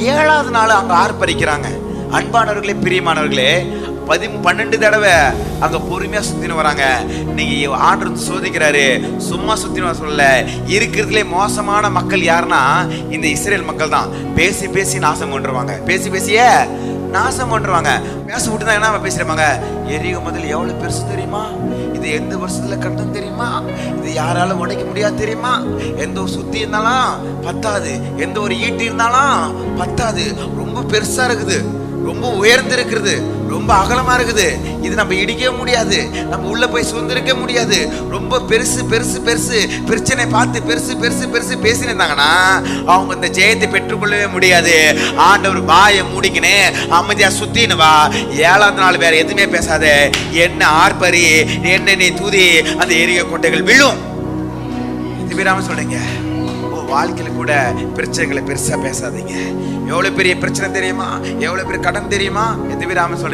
ஏழாவது நாள் அங்க ஆர்ப்பரிக்கிறாங்க. அன்பானவர்களே பிரியமானவர்களே பதி பன்னெண்டு தடவை அங்க பொறுமையா சுற்றின்னு வராங்க. நீங்க ஆண்டு வந்து சோதிக்கிறாரு. சும்மா சுத்தின்னு வர சொல்லல. இருக்கிறதுலே மோசமான மக்கள் யாருன்னா இந்த இஸ்ரேல் மக்கள் தான் பேசி பேசி நாசம் கொண்டுருவாங்க. பேசி பேசியே நாசம் பண்ணுவாங்க பேச விட்டு தான் என்ன பேசிருப்பாங்க எரியும் முதல் எவ்வளவு பெருசு தெரியுமா? இது எந்த வருஷத்துல கட்டணும் தெரியுமா? யாராலும் உடைக்க முடியாது தெரியுமா? எந்த ஒரு சுத்தி இருந்தாலும் பத்தாது. எந்த ஒரு ஈட்டி இருந்தாலும் பத்தாது. ரொம்ப பெருசா இருக்குது. ரொம்ப உயர்ந்து இருக்கிறது ரொம்ப அகலமா இருக்குது. இது நம்ம இடிக்கவே முடியாது. நம்ம உள்ள போய் சுதந்திரிக்க முடியாது. ரொம்ப பெருசு பெருசு பெருசு. பிரச்சனை பார்த்து பெருசு பெருசு பெருசு பேசினிருந்தாங்கன்னா அவங்க இந்த ஜெயத்தை பெற்றுக்கொள்ளவே முடியாது. ஆண்டவர் வாயை மூடிக்கினே அமைதியா சுத்தின்னு வா. ஏழாவது நாள் வேற எதுவுமே பேசாத. என்ன ஆர்ப்பரி. என்ன நீ தூதி. அந்த எரிய கொட்டைகள் விழும். இது விடாம சொல்றீங்க வாழ்க்கையில கூட பிரச்சனைகளை பெருசா பேசாதீங்க. எவ்வளவு பெரிய பிரச்சனை தெரியுமா? எவ்வளவு பெரிய கடன் தெரியுமா? எது விடாம சொல்றீங்க.